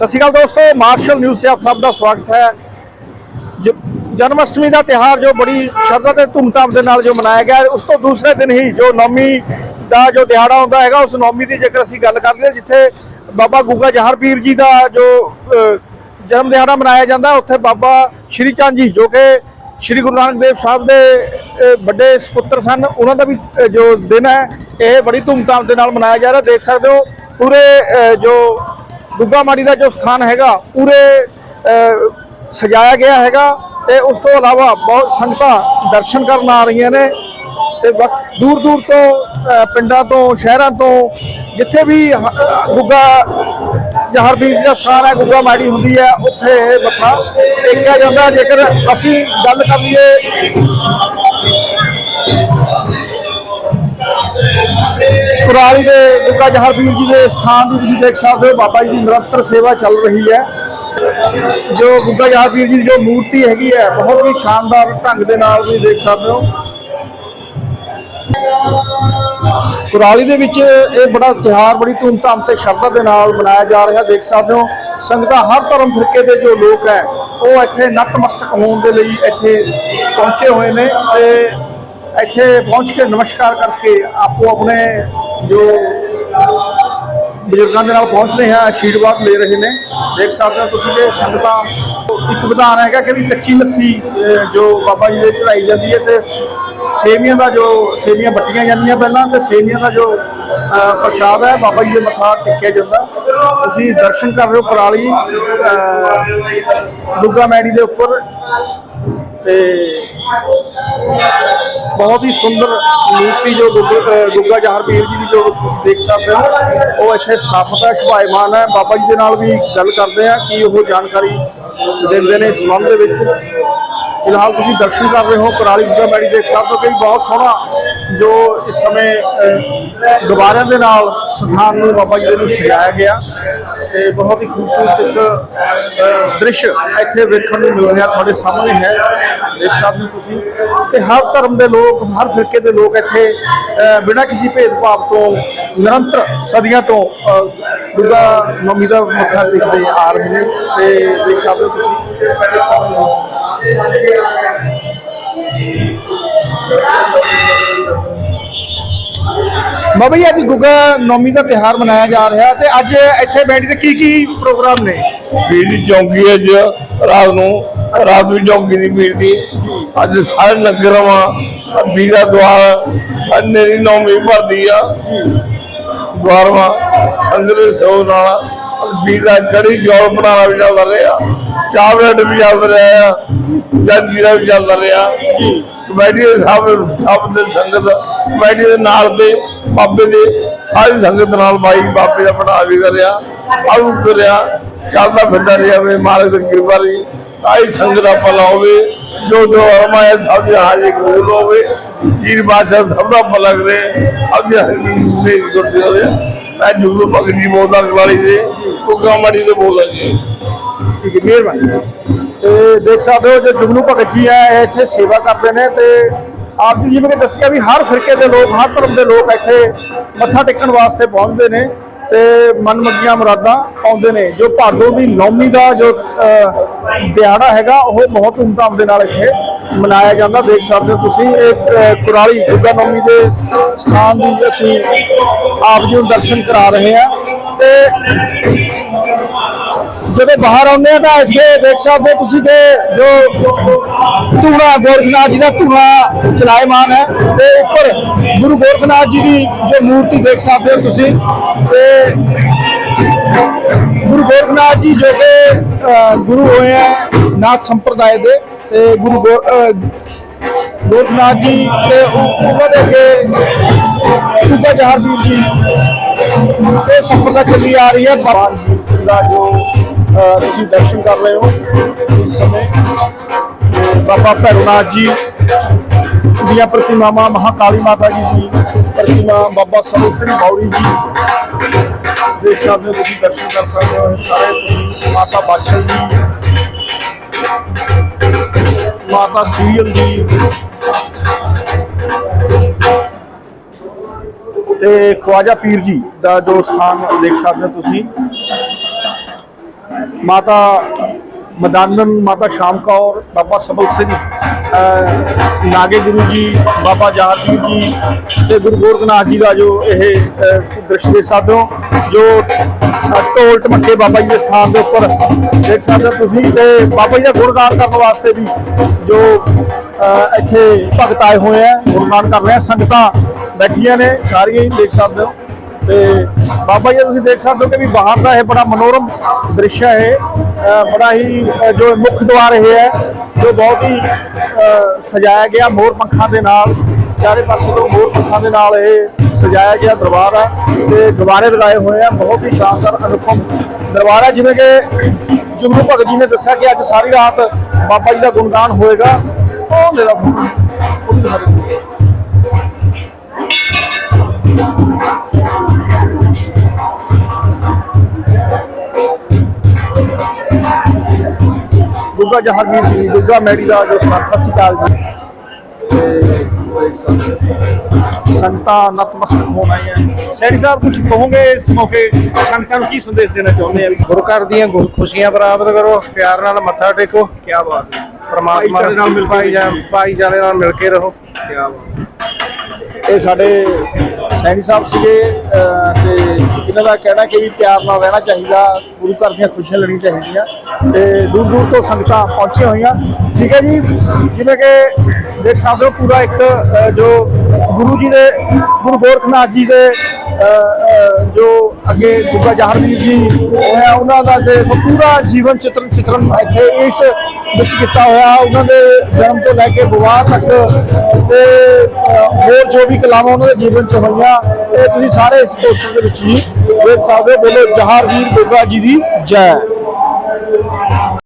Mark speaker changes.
Speaker 1: ਸਤਿ ਸ਼੍ਰੀ ਅਕਾਲ ਦੋਸਤੋ, martial news ਤੇ ਆਪ ਸਭ ਦਾ ਸਵਾਗਤ ਹੈ। ਜ- ਜਨਮ ਅਸ਼ਟਮੀ ਦਾ ਤਿਹਾਰ ਜੋ ਬੜੀ ਸ਼ਰਧਾ ਤੇ ਧੂਮਧਾਮ ਦੇ ਨਾਲ ਜੋ ਮਨਾਇਆ ਗਿਆ ਉਸ ਤੋਂ ਦੂਸਰੇ ਦਿਨ ਹੀ ਜੋ ਨੌਮੀ ਦਾ ਜੋ ਦਿਹਾੜਾ ਹੁੰਦਾ ਹੈਗਾ, ਉਸ ਨੌਮੀ ਦੀ ਜੇਕਰ ਅਸੀਂ ਗੱਲ ਕਰਦੇ ਹਾਂ ਜਿੱਥੇ ਬਾਬਾ ਗੁੱਗਾ ਜਹਰ ਪੀਰ ਜੀ ਦਾ ਜੋ ਜਨਮ ਦਿਹਾੜਾ ਮਨਾਇਆ ਜਾਂਦਾ, ਉੱਥੇ ਬਾਬਾ ਸ਼੍ਰੀ ਚੰਦ ਜੀ ਜੋ ਕਿ ਸ਼੍ਰੀ ਗੁਰੂ ਨਾਨਕ ਦੇਵ ਸਾਹਿਬ ਦੇ ਵੱਡੇ ਸੁਪੁੱਤਰ ਸਨ, ਉਹਨਾਂ ਦਾ ਵੀ ਜੋ ਦਿਨ ਹੈ, ਇਹ ਬੜੀ ਧੂਮਧਾਮ ਦੇ ਨਾਲ ਮਨਾਇਆ ਜਾ ਰਿਹਾ। ਦੇਖ ਸਕਦੇ ਹੋ, ਪੂਰੇ ਜੋ ਗੁੱਗਾ ਮਾੜੀ ਦਾ ਜੋ ਸਥਾਨ ਹੈਗਾ ਪੂਰੇ ਸਜਾਇਆ ਗਿਆ ਹੈਗਾ ਤੇ ਉਸ ਤੋਂ ਇਲਾਵਾ ਬਹੁਤ ਸੰਗਤਾਂ ਦਰਸ਼ਨ ਕਰਨ ਆ ਰਹੀਆਂ ਨੇ ਤੇ ਦੂਰ ਦੂਰ ਤੋਂ ਪਿੰਡਾਂ ਤੋਂ, ਸ਼ਹਿਰਾਂ ਤੋਂ, ਜਿੱਥੇ ਵੀ ਗੁੱਗਾ ਜਹਰ ਪੀਰ ਦਾ ਸਥਾਨ ਹੈ ਗੁੱਗਾ ਮਾੜੀ ਹੁੰਦੀ ਹੈ, ਉੱਥੇ ਇਹ ਮੱਥਾ ਟੇਕਿਆ ਜਾਂਦਾ। ਜੇਕਰ ਅਸੀਂ ਗੱਲ ਕਰ ਲਈਏ ਕੁਰਾਲੀ ਦੇ ਗੁੱਗਾ ਜਹਰ ਜੀ ਦੇ ਸਥਾਨ ਦੀ ਤੁਸੀਂ ਦੇਖ ਸਕਦੇ ਹੋ, ਬਾਬਾ ਜੀ ਦੀ ਨਿਰੰਤਰ ਸੇਵਾ ਚੱਲ ਰਹੀ ਹੈ। ਜੋ ਗੁੱਗਾ ਜਹਰ ਜੀ ਦੀ ਜੋ ਮੂਰਤੀ ਹੈਗੀ ਹੈ, ਬਹੁਤ ਹੀ ਸ਼ਾਨਦਾਰ ਢੰਗ ਦੇ ਨਾਲ ਤੁਸੀਂ ਦੇਖ ਸਕਦੇ ਹੋ। ਕੁਰਾਲੀ ਦੇ ਵਿੱਚ ਇਹ ਬੜਾ ਤਿਉਹਾਰ, ਬੜੀ ਧੂਮਧਾਮ ਤੇ ਸ਼ਰਧਾ ਦੇ ਨਾਲ ਮਨਾਇਆ ਜਾ ਰਿਹਾ, ਦੇਖ ਸਕਦੇ ਹੋ। ਸੰਗਤਾਂ ਹਰ ਧਰਮ ਫਿਰਕੇ ਦੇ ਜੋ ਲੋਕ ਹੈ, ਉਹ ਇੱਥੇ ਨਤਮਸਤਕ ਹੋਣ ਦੇ ਲਈ ਇੱਥੇ ਪਹੁੰਚੇ ਹੋਏ ਨੇ ਤੇ ਇੱਥੇ ਪਹੁੰਚ ਕੇ ਨਮਸਕਾਰ ਕਰਕੇ ਆਪੋ ਆਪਣੇ ਜੋ ਬਜ਼ੁਰਗਾਂ ਦੇ ਨਾਲ ਪਹੁੰਚ ਰਹੇ ਆ ਆਸ਼ੀਰਵਾਦ ਲੈ ਰਹੇ ਨੇ। ਦੇਖ ਸਕਦੇ ਹੋ ਤੁਸੀਂ ਕਿ ਸੰਗਤਾਂ ਇੱਕ ਵਿਧਾਨ ਹੈਗਾ ਕਿ ਵੀ ਕੱਚੀ ਲੱਸੀ ਜੋ ਬਾਬਾ ਜੀ ਦੇ ਚੜਾਈ ਜਾਂਦੀ ਹੈ ਤੇ ਸੇਵੀਆਂ ਦਾ ਜੋ ਸੇਵੀਆਂ ਵੱਟੀਆਂ ਜਾਂਦੀਆਂ ਪਹਿਲਾਂ ਤੇ ਸੇਵੀਆਂ ਦਾ ਜੋ ਪ੍ਰਸ਼ਾਦ ਹੈ ਬਾਬਾ ਜੀ ਦੇ ਮੱਥਾ ਟੇਕਿਆ ਜਾਂਦਾ। ਤੁਸੀਂ ਦਰਸ਼ਨ ਕਰ ਰਹੇ ਹੋ ਪਰਾਲੀ ਅਹ, ਦੁੱਗਾ ਮੈੜੀ ਦੇ ਉੱਪਰ। ਤੇ ਬਹੁਤ ਹੀ ਸੁੰਦਰ ਮੂਰਤੀ ਜੋ ਗੁੱਗ- ਗੁੱਗਾ ਜਹਰਪੀਰ ਜੀ ਦੀ ਜੋ ਤੁਸੀਂ ਦੇਖ ਸਕਦੇ ਹੋ, ਉਹ ਇੱਥੇ ਸਥਾਪਿਤ ਹੈ, ਸ਼ੁਭਾਇਮਾਨ ਹੈ। ਬਾਬਾ ਜੀ ਦੇ ਨਾਲ ਵੀ ਗੱਲ ਕਰਦੇ ਆ ਕਿ ਉਹ ਜਾਣਕਾਰੀ ਦਿੰਦੇ ਨੇ ਇਸ ਸੰਬੰਧ ਦੇ ਵਿੱਚ। ਫਿਲਹਾਲ ਤੁਸੀਂ ਦਰਸ਼ਨ ਕਰ ਰਹੇ ਹੋ, ਕੁਰਾਲੀ ਗੁੱਗਾ ਮੈੜੀ ਦੇਖ ਸਕਦੇ ਹੋ ਕਿ ਬਹੁਤ ਸੋਹਣਾ ਜੋ ਇਸ ਸਮੇਂ ਅਹ, ਦੇ ਨਾਲ ਸਥਾਨ ਨੂੰ ਬਾਬਾ ਜੀ ਦੇ ਨੂੰ ਸਜਾਇਆ ਗਿਆ ਤੇ ਬਹੁਤ ਹੀ ਖੂਬਸੂਰਤ ਇੱਕ ਦ੍ਰਿਸ਼ ਇੱਥੇ ਵੇਖਣ ਨੂੰ ਮਿਲ ਰਿਹਾ ਤੁਹਾਡੇ ਸਾਹਮਣੇ ਹੈ। ਦੇਖ ਸਕਦੇ ਹੋ ਤੁਸੀਂ ਤੇ ਹਰ ਧਰਮ ਦੇ ਲੋਕ ਹਰ ਫਿਰਕੇ ਦੇ ਲੋਕ ਇੱਥੇ ਬਿਨਾਂ ਕਿਸੇ ਭੇਦਭਾਵ ਤੋਂ ਨਿਰੰਤਰ ਸਦੀਆਂ ਤੋਂ ਅਹ, ਦੁਰਗਾ ਨੌਮੀ ਦਾ ਮੱਥਾ ਟੇਕਦੇ ਆ ਰਹੇ ਨੇ ਤੇ ਦੇਖ ਸਕਦੇ ਹੋ ਤੁਸੀਂ ਪਹਿਲੇ ਸਾਹਮਣੇ ਬਾਬਾ ਜੀ, ਅੱਜ ਗੁੱਗਾ ਨੌਮੀ ਦਾ ਤਿਹਾਰ ਮਨਾਇਆ ਜਾ ਰਿਹਾ ਤੇ ਅੱਜ ਇੱਥੇ ਬੈਠ ਕੇ ਕੀ ਕੀ ਪ੍ਰੋਗਰਾਮ ਨੇ?
Speaker 2: ਬੀੜੀ ਚੌਂਕੀ ਹੈ ਰਾਤ ਨੂੰ, ਰਾਤ ਵੀ ਚੌਂਕੀ ਦੀ ਭੀੜ ਦੀ ਅੱਜ ਸਾਰੇ ਨਗਰ ਮਾ ਬੀੜਾ ਦਵਾਰ ਦੀ ਨੌਮੀ ਭਰਦੀ ਆ। ਦਵਾਰ ਮਾ ਸੰਗਰੇ ਸੋ ਨਾਲ ਬੀੜਾ ਕੜੀ ਜੋਲ ਬਣਾਉਣਾ ਵੀ ਚੱਲਦਾ ਰਿਹਾ, ਚਾਹ ਬ੍ਰੈਡ ਵੀ ਚੱਲ ਰਿਹਾ ਆ ਜੀਰਾ ਵੀ ਚੱਲ ਰਿਹਾ। ਕਮੇਟੀ ਦੇ ਸਭ ਸਭ ਦੇ ਸੰਗਤ ਕਮੇਟੀ ਦੇ ਨਾਲ ਦੇ ਬਾਬੇ ਦੇ ਸਾਰੀ ਸੰਗਤ ਨਾਲ ਬਾਈ ਬਾਬੇ ਦਾ ਬਣਾ ਕਰਿਆ, ਸਭ ਨੂੰ ਕਰਿਆ, ਚੱਲਦਾ ਫਿਰਦਾ ਰਿਹਾ ਵੇ ਮਾਲਕ ਦੀ ਕਿਰਪਾ ਰਹੀ। ਆਈ ਸੰਗਤ ਦਾ ਭਲਾ ਹੋਵੇ ਜੋ ਜੋ ਹਮਾਇਆ ਸਭ ਦੇ ਹਾਜ਼ਰ ਕਬੂਲ ਹੋਵੇ। ਜੀਰ ਬਾਦਸ਼ਾਹ ਸਭ ਦਾ ਭਲਾ ਕਰੇ, ਸਭ ਦੇ ਮੇਰੀ ਗੁਰਦੀ ਹੋਵੇ ਮੈਂ ਜੁਗਲੂ ਭਗਤ ਜੀ ਬੋਲਦਾ ਕਲਾਲੀ ਦੇ ਕੁੱਗਾ ਮੜੀ ਦੇ ਬੋਲਦਾ ਜੀ।
Speaker 1: ਠੀਕ ਹੈ, ਮਿਹਰਬਾਨੀ। ਤੇ ਦੇਖ ਸਕਦੇ ਹੋ, ਜੋ ਜੁਗਨੂ ਭਗਤ ਜੀ ਹੈ ਇੱਥੇ ਸੇਵਾ ਕਰਦੇ ਨੇ ਤੇ ਆਪ ਜੀ ਜਿਵੇਂ ਕਿ ਦੱਸਿਆ ਵੀ ਹਰ ਫਿਰਕੇ ਦੇ ਲੋਕ, ਹਰ ਧਰਮ ਦੇ ਲੋਕ ਇੱਥੇ ਮੱਥਾ ਟੇਕਣ ਵਾਸਤੇ ਪਹੁੰਚਦੇ ਨੇ ਤੇ ਮਨਮੱਗੀਆਂ ਮੁਰਾਦਾਂ ਪਾਉਂਦੇ ਨੇ। ਜੋ ਭਾਦੋ ਦੀ ਨੌਮੀ ਦਾ ਜੋ ਦਿਹਾੜਾ ਹੈਗਾ, ਉਹ ਬਹੁਤ ਧੂਮਧਾਮ ਦੇ ਨਾਲ ਇੱਥੇ ਮਨਾਇਆ ਜਾਂਦਾ। ਦੇਖ ਸਕਦੇ ਹੋ ਤੁਸੀਂ ਇਹ ਕੁਰਾਲੀ ਦੁਰਗਾ ਨੌਮੀ ਦੇ ਸਥਾਨ ਦੀ ਅਸੀਂ ਆਪ ਜੀ ਨੂੰ ਦਰਸ਼ਨ ਕਰਾ ਰਹੇ ਹਾਂ। ਤੇ ਜਦੋਂ ਬਾਹਰ ਆਉਂਦੇ ਆ ਤਾਂ ਇੱਥੇ ਦੇਖ ਸਕਦੇ ਹੋ ਤੁਸੀਂ ਕਿ ਜੋ ਧੂਣਾ ਗੋਰਖਨਾਥ ਜੀ ਦਾ ਧੂਣਾ ਚਲਾਇਮਾਨ ਹੈ। ਤੇ ਉੱਪਰ ਗੁਰੂ ਗੋਰਖਨਾਥ ਜੀ ਦੀ ਜੋ ਮੂਰਤੀ ਦੇਖ ਸਕਦੇ ਹੋ ਤੁਸੀਂ ਤੇ ਗੁਰੂ ਗੋਰਖਨਾਥ ਜੀ ਜੋ ਕਿ ਗੁਰੂ ਹੋਏ ਹੈ ਨਾਥ ਸੰਪਰਦਾਇ ਦੇ ਤੇ ਗੁਰੂ ਗੋ- ਗੋਰਖਨਾਥ ਜੀ ਤੇ ਉਹਨਾਂ ਦੇ ਅੱਗੇ ਗੁੱਗਾ ਜਹਾਰਦੀਪ ਜੀ, ਇਹ ਸੰਪਰਦਾ ਚੱਲੀ ਆ ਰਹੀ ਹੈ। ਭਗਵਾਨ ਜੀ ਦਾ ਜੋ ਤੁਸੀਂ ਦਰਸ਼ਨ ਕਰ ਰਹੇ ਹੋ ਇਸ ਸਮੇਂ। ਬਾਬਾ ਭੈਰੋਨਾਥ ਜੀ ਦੀਆਂ ਪ੍ਰਤਿਮਾਵਾਂ, ਮਹਾਕਾਲੀ ਮਾਤਾ ਜੀ ਦੀ ਪ੍ਰਤਿਮਾ, ਬਾਬਾ ਸਰੂਪ ਸਿੰਘ ਬੌਰੀ ਜੀ। ਦੇਖ ਸਕਦੇ ਹੋ ਤੁਸੀਂ ਦਰਸ਼ਨ ਕਰ ਸਕਦੇ ਹੋ ਸਾਰੇ ਤੁਸੀਂ ਮਾਤਾ ਬਾਦਸ਼ਾਹ ਜੀ, ਮਾਤਾ ਸੀਰੀਅਲ ਜੀ। ਤੇ ਖਵਾਜਾ ਪੀਰ ਜੀ ਦਾ ਜੋ ਸਥਾਨ ਦੇਖ ਸਕਦੇ ਹੋ ਤੁਸੀਂ। ਮਾਤਾ ਮਦਾਨਨ ਮਾਤਾ ਸ਼ਾਮ ਕੌਰ, ਬਾਬਾ ਸਬਲ ਸਿੰਘ ਨਾਗੇ ਗੁਰੂ ਜੀ, ਬਾਬਾ ਜਹਾਂਗੀਰ ਜੀ ਤੇ ਗੁਰੂ ਗੋਰਖਨਾਥ ਜੀ ਦਾ ਜੋ ਇਹ ਦ੍ਰਿਸ਼ ਦੇਖ ਸਕਦੇ ਹੋ, ਜੋ ਢੋਲ ਟਮੱਕੇ ਬਾਬਾ ਜੀ ਦੇ ਸਥਾਨ ਦੇ ਉੱਪਰ ਦੇਖ ਸਕਦੇ ਹੋ ਤੁਸੀਂ ਤੇ ਬਾਬਾ ਜੀ ਦਾ ਗੁਣਗਾਨ ਕਰਨ ਵਾਸਤੇ ਵੀ ਜੋ ਇੱਥੇ ਭਗਤ ਆਏ ਹੋਏ ਆ ਗੁਣਗਾਨ ਕਰ ਰਹੇ ਸੰਗਤਾਂ ਬੈਠੀਆਂ ਨੇ, ਸਾਰੀਆਂ ਹੀ ਦੇਖ ਸਕਦੇ ਹੋ। ਤੇ ਬਾਬਾ ਜੀ ਦਾ ਤੁਸੀਂ ਦੇਖ ਸਕਦੇ ਹੋ ਕਿ ਵੀ ਬਾਹਰ ਦਾ ਇਹ ਬੜਾ ਮਨੋਰਮ ਦ੍ਰਿਸ਼ ਹੈ। ਇਹ ਬੜਾ ਹੀ ਜੋ ਮੁੱਖ ਦੁਆਰ ਇਹ ਹੈ, ਜੋ ਬਹੁਤ ਹੀ ਸਜਾਇਆ ਗਿਆ ਮੋਰ ਪੰਖਾਂ ਦੇ ਨਾਲ। ਚਾਰੇ ਪਾਸੇ ਤੋਂ ਮੋਰ ਪੰਖਾਂ ਦੇ ਨਾਲ ਇਹ ਸਜਾਇਆ ਗਿਆ ਦਰਬਾਰ ਹੈ ਤੇ ਦੁਆਰੇ ਲਗਾਏ ਹੋਏ ਆ। ਬਹੁਤ ਹੀ ਸ਼ਾਨਦਾਰ ਅਨੁਪਮ ਦਰਬਾਰ ਹੈ ਜਿਵੇਂ ਕਿ ਜੁਗਨੂ ਭਗਤ ਜੀ ਨੇ ਦੱਸਿਆ ਕਿ ਅੱਜ ਸਾਰੀ ਰਾਤ ਬਾਬਾ ਜੀ ਦਾ ਗੁਣਗਾਨ ਹੋਏਗਾ। ਉਹ ਮੇਰਾ ਉਹ ਗੁੱਗਾ ਜਹਾਂਗੀਰ ਜੀ ਗੁੱਗਾ ਮੈੜੀ ਦਾ ਜੋ ਸਤਿ ਸ਼੍ਰੀ ਅਕਾਲ ਜੀ। ਸੰਗਤਾਂ ਨਤਮਸਤਕ ਹੋਣ ਆਈਆਂ ਸੈਣੀ ਸਾਹਿਬ ਕੁਝ ਕਹੋਗੇ ਇਸ ਮੌਕੇ? ਸੰਗਤਾਂ ਨੂੰ ਕੀ ਸੰਦੇਸ਼ ਦੇਣਾ ਚਾਹੁੰਦੇ ਆ
Speaker 3: ਗੁਰੂ ਘਰ ਦੀਆਂ ਗੁਰ ਖੁਸ਼ੀਆਂ ਪ੍ਰਾਪਤ ਕਰੋ ਪਿਆਰ ਨਾਲ ਮੱਥਾ ਟੇਕੋ
Speaker 1: ਕੀ ਬਾਤ ਹੈ।
Speaker 3: ਪ੍ਰਮਾਤਮਾ
Speaker 1: ਨਾਲ ਮਿਲ ਕੇ
Speaker 3: ਭਾਈਚਾਰੇ ਭਾਈਚਾਰੇ ਨਾਲ ਮਿਲ ਕੇ ਰਹੋ
Speaker 1: ਕੀ ਬਾਤ ਇਹ ਸਾਡੇ ਸੈਣੀ ਸਾਹਿਬ ਸੀਗੇ ਅਹ, ਤੇ ਇਹਨਾਂ ਦਾ ਕਹਿਣਾ ਕਿ ਵੀ ਪਿਆਰ ਨਾਲ ਰਹਿਣਾ ਚਾਹੀਦਾ ਗੁਰੂ ਘਰ ਦੀਆਂ ਖੁਸ਼ੀਆਂ ਲੈਣੀਆਂ ਚਾਹੀਦੀਆਂ। ਤੇ ਦੂਰ ਦੂਰ ਤੋਂ ਸੰਗਤਾਂ ਪਹੁੰਚੀਆਂ ਹੋਈਆਂ। ਠੀਕ ਹੈ ਜੀ ਜਿਵੇਂ ਕਿ ਦੇਖ ਸਕਦੇ ਹੋ ਪੂਰਾ ਇੱਕ ਜੋ ਗੁਰੂ ਜੀ ਦੇ ਗੁਰੂ ਗੋਰਖਨਾਥ ਜੀ ਦੇ ਜੋ ਅੱਗੇ ਗੁੱਗਾ ਜਹਾਰਵੀਰ ਜੀ ਹੋਇਆ ਉਹਨਾਂ ਦਾ ਦੇਖੋ ਪੂਰਾ ਜੀਵਨ ਚਿੱਤਰਨ ਚਿੱਤਰਨ ਇੱਥੇ ਇਸ ਵਿੱਚ ਕੀਤਾ ਹੋਇਆ, ਉਹਨਾਂ ਦੇ ਜਨਮ ਤੋਂ ਲੈ ਕੇ ਵਿਵਾਹ ਤੱਕ ਤੇ ਹੋਰ ਜੋ ਵੀ ਕਲਾਵਾਂ ਉਹਨਾਂ ਦੇ ਜੀਵਨ ਚ ਹੋਈਆਂ ਇਹ ਤੁਸੀਂ ਸਾਰੇ ਇਸ ਪੋਸਟਰ ਦੇ ਵਿੱਚ ਹੀ ਦੇਖ ਸਕਦੇ ਹੋ। ਬੋਲੋ, ਜਹਾਰਵੀਰ ਗੁੱਗਾ ਜੀ ਦੀ ਜੈ।